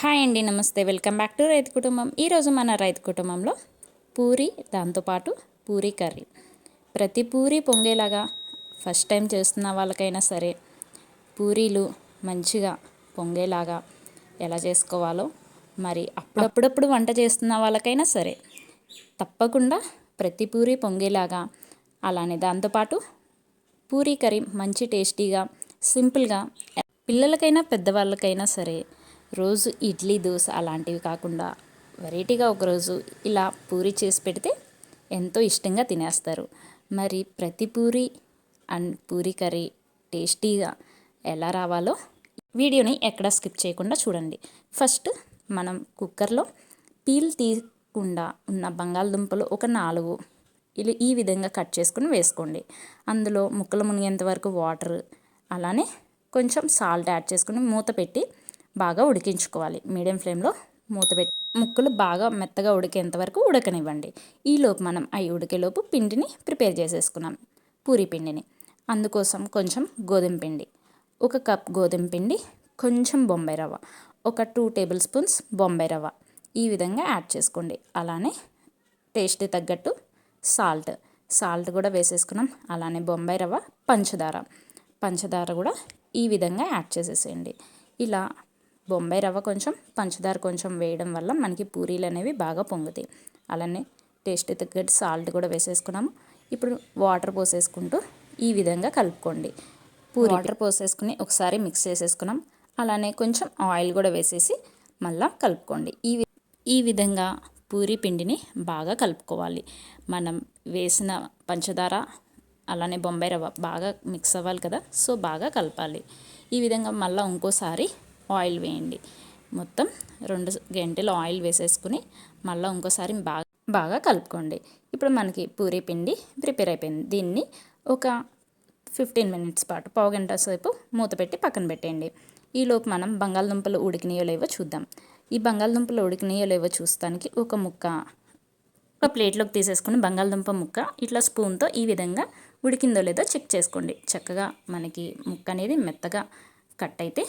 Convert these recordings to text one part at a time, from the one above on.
Hi అండి నమస్తే. Welcome back to రైతు కుటుంబం. ఈరోజు మన రైతు కుటుంబంలో పూరి దాంతోపాటు పూరి కర్రీ. ప్రతి పూరి పొంగేలాగా ఫస్ట్ టైం చేస్తున్న వాళ్ళకైనా సరే పూరీలు మంచిగా పొంగేలాగా ఎలా చేసుకోవాలో మరి అప్పుడప్పుడప్పుడు వంట చేస్తున్న వాళ్ళకైనా సరే తప్పకుండా ప్రతి పూరి పొంగేలాగా అలానే దాంతోపాటు పూరీ కర్రీ మంచి టేస్టీగా సింపుల్గా పిల్లలకైనా పెద్దవాళ్ళకైనా సరే రోజు ఇడ్లీ దోశ అలాంటివి కాకుండా వెరైటీగా ఒకరోజు ఇలా పూరి చేసి పెడితే ఎంతో ఇష్టంగా తినేస్తారు. మరి ప్రతి పూరి అండ్ పూరి కర్రీ టేస్టీగా ఎలా రావాలో వీడియోని ఎక్కడ స్కిప్ చేయకుండా చూడండి. ఫస్ట్ మనం కుక్కర్లో పీల్ తీయకుండా ఉన్న బంగాళదుంపలు ఒక నాలుగు ఇలా ఈ విధంగా కట్ చేసుకుని వేసుకోండి. అందులో ముక్కలు మునిగేంత వరకు వాటర్ అలానే కొంచెం సాల్ట్ యాడ్ చేసుకుని మూత పెట్టి బాగా ఉడికించుకోవాలి. మీడియం ఫ్లేమ్లో మూత పెట్టి ముక్కలు బాగా మెత్తగా ఉడికేంత వరకు ఉడకనివ్వండి. ఈలోపు మనం అవి ఉడికేలోపు పిండిని ప్రిపేర్ చేసేసుకున్నాం. పూరి పిండిని. అందుకోసం కొంచెం గోధుమ పిండి. ఒక కప్ గోధుమ పిండి కొంచెం బొంబాయి రవ్వ. ఒక టూ టేబుల్ స్పూన్స్ బొంబాయి రవ్వ. ఈ విధంగా యాడ్ చేసుకోండి. అలానే టేస్ట్ తగ్గట్టు సాల్ట్. సాల్ట్ కూడా వేసేసుకున్నాం. అలానే బొంబాయి రవ్వ పంచదార. పంచదార కూడా ఈ విధంగా యాడ్ చేసేసేయండి. ఇలా బొంబాయి రవ్వ కొంచెం పంచదార కొంచెం వేయడం వల్ల మనకి పూరీలు అనేవి బాగా పొంగుతాయి. అలానే టేస్ట్ తగ్గట్టు సాల్ట్ కూడా వేసేసుకున్నాము. ఇప్పుడు వాటర్ పోసేసుకుంటూ ఈ విధంగా కలుపుకోండి. పూరి వాటర్ పోసేసుకుని ఒకసారి మిక్స్ చేసేసుకున్నాం. అలానే కొంచెం ఆయిల్ కూడా వేసేసి మళ్ళీ కలుపుకోండి. ఈ ఈ విధంగా పూరి పిండిని బాగా కలుపుకోవాలి. మనం వేసిన పంచదార అలానే బొంబాయి రవ్వ బాగా మిక్స్ అవ్వాలి కదా సో బాగా కలపాలి. ఈ విధంగా మళ్ళీ ఇంకోసారి ఆయిల్ వేయండి. మొత్తం రెండు గంటలు ఆయిల్ వేసేసుకుని మళ్ళీ ఇంకోసారి బాగా బాగా కలుపుకోండి. ఇప్పుడు మనకి పూరీ పిండి ప్రిపేర్ అయిపోయింది. దీన్ని ఒక ఫిఫ్టీన్ మినిట్స్ పాటు పావు గంట సేపు మూత పెట్టి పక్కన పెట్టేయండి. ఈలోపు మనం బంగాళదుంపలు ఉడికినాయో లేవో చూద్దాం. ఈ బంగాళదుంపలు ఉడికినాయో లేవో చూస్తానికి ఒక ముక్క ఒక ప్లేట్లోకి తీసేసుకుని బంగాళదుంప ముక్క ఇట్లా స్పూన్తో ఈ విధంగా ఉడికిందో లేదో చెక్ చేసుకోండి. చక్కగా మనకి ముక్క అనేది మెత్తగా కట్ అయితే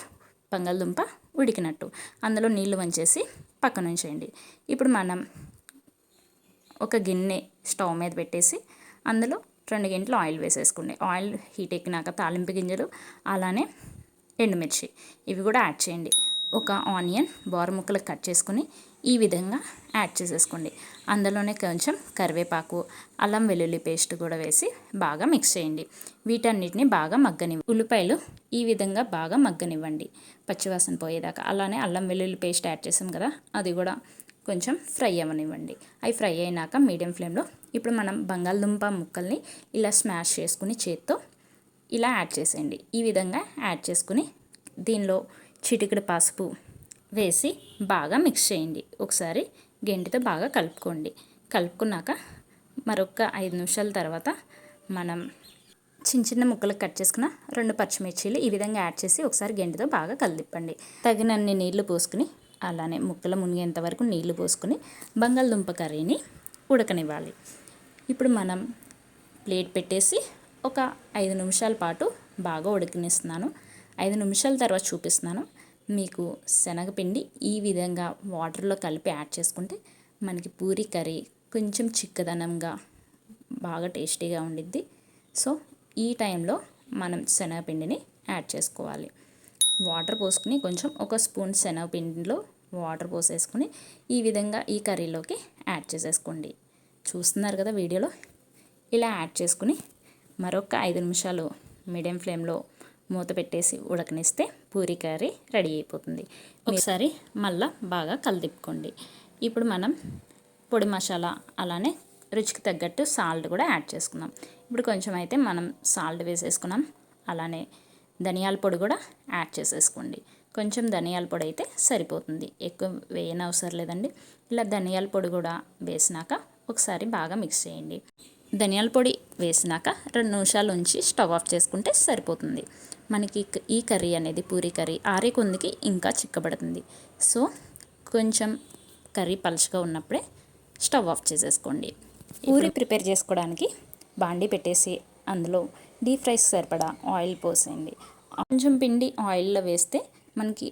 బంగాళదుంప ఉడికినట్టు. అందులో నీళ్ళు వంచేసి పక్కన ఉంచేయండి. ఇప్పుడు మనం ఒక గిన్నె స్టవ్ మీద పెట్టేసి అందులో రెండు గంటలు ఆయిల్ వేసేసుకోండి. ఆయిల్ హీట్ ఎక్కినాక తాలింపు గింజలు అలానే ఎండుమిర్చి. ఇవి కూడా యాడ్ చేయండి. ఒక ఆనియన్ బోర ముక్కలు కట్ చేసుకుని ఈ విధంగా యాడ్ చేసేసుకోండి. అందులోనే కొంచెం కరివేపాకు అల్లం వెల్లుల్లి పేస్ట్ కూడా వేసి బాగా మిక్స్ చేయండి. వీటన్నిటిని బాగా మగ్గని ఉల్లిపాయలు ఈ విధంగా బాగా మగ్గనివ్వండి. పచ్చివాసన పోయేదాకా అలానే అల్లం వెల్లుల్లి పేస్ట్ యాడ్ చేసాం కదా అది కూడా కొంచెం ఫ్రై అవ్వనివ్వండి. అవి ఫ్రై అయినాక మీడియం ఫ్లేమ్లో ఇప్పుడు మనం బంగాళదుంప ముక్కల్ని ఇలా స్మాష్ చేసుకుని చేత్తో ఇలా యాడ్ చేసేయండి. ఈ విధంగా యాడ్ చేసుకుని దీనిలో చిటికెడు పసుపు వేసి బాగా మిక్స్ చేయండి. ఒకసారి గెంటితో బాగా కలుపుకోండి. కలుపుకున్నాక మరొక ఐదు నిమిషాల తర్వాత మనం చిన్న చిన్న ముక్కలు కట్ చేసుకున్న రెండు పచ్చిమిర్చీలు ఈ విధంగా యాడ్ చేసి ఒకసారి గెంటితో బాగా కలిదిప్పండి. తగినన్ని నీళ్ళు పోసుకుని అలానే ముక్కలు మునిగేంత వరకు నీళ్ళు పోసుకుని బంగాళదుంప కర్రీని ఉడకనివ్వాలి. ఇప్పుడు మనం ప్లేట్ పెట్టేసి ఒక ఐదు నిమిషాల పాటు బాగా ఉడకనిస్తున్నాను. ఐదు నిమిషాల తర్వాత చూపిస్తున్నాను. మీకు శనగపిండి ఈ విధంగా వాటర్లో కలిపి యాడ్ చేసుకుంటే మనకి పూరి కర్రీ కొంచెం చిక్కదనంగా బాగా టేస్టీగా ఉండిద్ది. సో ఈ టైంలో మనం శనగపిండిని యాడ్ చేసుకోవాలి. వాటర్ పోసుకుని కొంచెం ఒక స్పూన్ శనగపిండిలో వాటర్ పోసేసుకుని ఈ విధంగా ఈ కర్రీలోకి యాడ్ చేసేసుకోండి. చూస్తున్నారు కదా వీడియోలో? ఇలా యాడ్ చేసుకుని మరొక ఐదు నిమిషాలు మీడియం ఫ్లేమ్లో మూత పెట్టేసి ఉడకనిస్తే పూరి కర్రీ రెడీ అయిపోతుంది. ఒకసారి మళ్ళా బాగా కలిదిప్పుకోండి. ఇప్పుడు మనం పొడి మసాలా అలానే రుచికి తగ్గట్టు సాల్ట్ కూడా యాడ్ చేసుకుందాం. ఇప్పుడు కొంచెం అయితే మనం సాల్ట్ వేసేసుకున్నాం. అలానే ధనియాల పొడి కూడా యాడ్ చేసేసుకోండి. కొంచెం ధనియాల పొడి అయితే సరిపోతుంది. ఎక్కువ వేయనవసరం లేదండి. ఇలా ధనియాల పొడి కూడా వేసినాక ఒకసారి బాగా మిక్స్ చేయండి. ధనియాల పొడి వేసినాక రెండు నిమిషాలు ఉంచి స్టవ్ ఆఫ్ చేసుకుంటే సరిపోతుంది. మనకి ఈ కర్రీ అనేది పూరి కర్రీ ఆరే కొందికి ఇంకా చిక్కబడుతుంది. సో కొంచెం కర్రీ పలుచగా ఉన్నప్పుడే స్టవ్ ఆఫ్ చేసేసుకోండి. పూరి ప్రిపేర్ చేసుకోవడానికి బాండి పెట్టేసి అందులో డీప్ ఫ్రైస్ సరిపడా ఆయిల్ పోసేయండి. కొంచెం పిండి ఆయిల్లో వేస్తే మనకి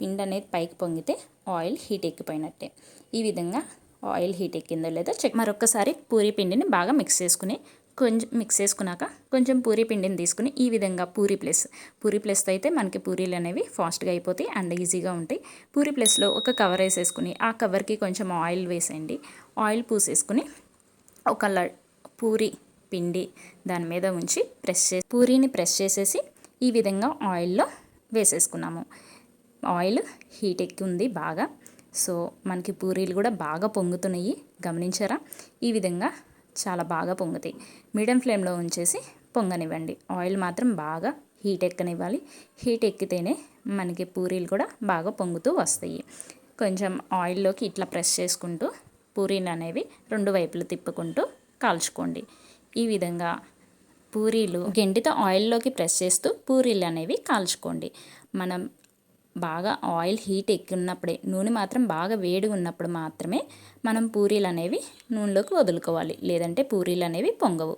పిండి అనేది పైకి పొంగితే ఆయిల్ హీట్ ఎక్కిపోయినట్టే. ఈ విధంగా ఆయిల్ హీట్ ఎక్కిందో లేదో చెక్ మరొకసారి పూరీ పిండిని బాగా మిక్స్ చేసుకుని కొంచెం మిక్స్ చేసుకున్నాక కొంచెం పూరీ పిండిని తీసుకుని ఈ విధంగా పూరీ ప్లస్ పూరీ ప్లస్తో అయితే మనకి పూరీలు అనేవి ఫాస్ట్గా అయిపోతాయి అండ్ ఈజీగా ఉంటాయి. పూరీ ప్లస్లో ఒక కవర్ వేసేసుకుని ఆ కవర్కి కొంచెం ఆయిల్ వేసేయండి. ఆయిల్ పూసేసుకుని ఒక ల పూరి పిండి దాని మీద ఉంచి ప్రెస్ చేసి పూరీని ప్రెస్ చేసేసి ఈ విధంగా ఆయిల్లో వేసేసుకున్నాము. ఆయిల్ హీట్ ఎక్కి ఉంది బాగా. సో మనకి పూరీలు కూడా బాగా పొంగుతున్నాయి. గమనించారా? ఈ విధంగా చాలా బాగా పొంగుతాయి. మీడియం ఫ్లేమ్లో ఉంచేసి పొంగనివ్వండి. ఆయిల్ మాత్రం బాగా హీట్ ఎక్కనివ్వాలి. హీట్ ఎక్కితేనే మనకి పూరీలు కూడా బాగా పొంగుతూ వస్తాయి. కొంచెం ఆయిల్లోకి ఇట్లా ప్రెస్ చేసుకుంటూ పూరీలు అనేవి రెండు వైపులు తిప్పుకుంటూ కాల్చుకోండి. ఈ విధంగా పూరీలు గెంటితో ఆయిల్లోకి ప్రెస్ చేస్తూ పూరీలు అనేవి కాల్చుకోండి. మనం బాగా ఆయిల్ హీట్ ఎక్కినప్పుడే నూనె మాత్రం బాగా వేడి ఉన్నప్పుడు మాత్రమే మనం పూరీలు అనేవి నూనెలోకి వదులుకోవాలి. లేదంటే పూరీలు అనేవి పొంగవు.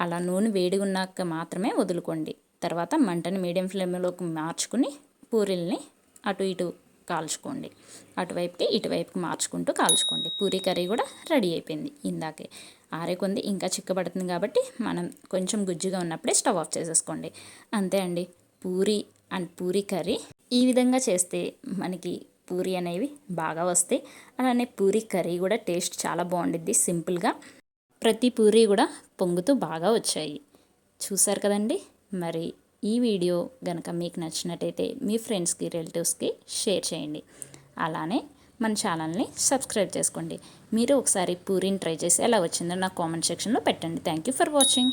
అలా నూనె వేడి ఉన్నాక మాత్రమే వదులుకోండి. తర్వాత మంటని మీడియం ఫ్లేమ్లోకి మార్చుకుని పూరీల్ని అటు ఇటు కాల్చుకోండి. అటువైపుకి ఇటువైపుకి మార్చుకుంటూ కాల్చుకోండి. పూరీ కర్రీ కూడా రెడీ అయిపోయింది ఇందాకే. ఆరే కొంది ఇంకా చిక్కబడుతుంది కాబట్టి మనం కొంచెం గుజ్జుగా ఉన్నప్పుడే స్టవ్ ఆఫ్ చేసేసుకోండి. అంతే అండి. పూరి అండ్ పూరీ కర్రీ ఈ విధంగా చేస్తే మనకి పూరి అనేవి బాగా వస్తాయి. అలానే పూరి కర్రీ కూడా టేస్ట్ చాలా బాగుండిద్ది సింపుల్గా. ప్రతి పూరి కూడా పొంగుతూ బాగా వచ్చాయి. చూసారు కదండి? మరి ఈ వీడియో కనుక మీకు నచ్చినట్టయితే మీ ఫ్రెండ్స్కి రిలేటివ్స్కి షేర్ చేయండి. అలానే మన ఛానల్ని సబ్స్క్రైబ్ చేసుకోండి. మీరు ఒకసారి పూరిని ట్రై చేసి ఎలా వచ్చిందో నా కామెంట్ సెక్షన్లో పెట్టండి. Thank you for watching.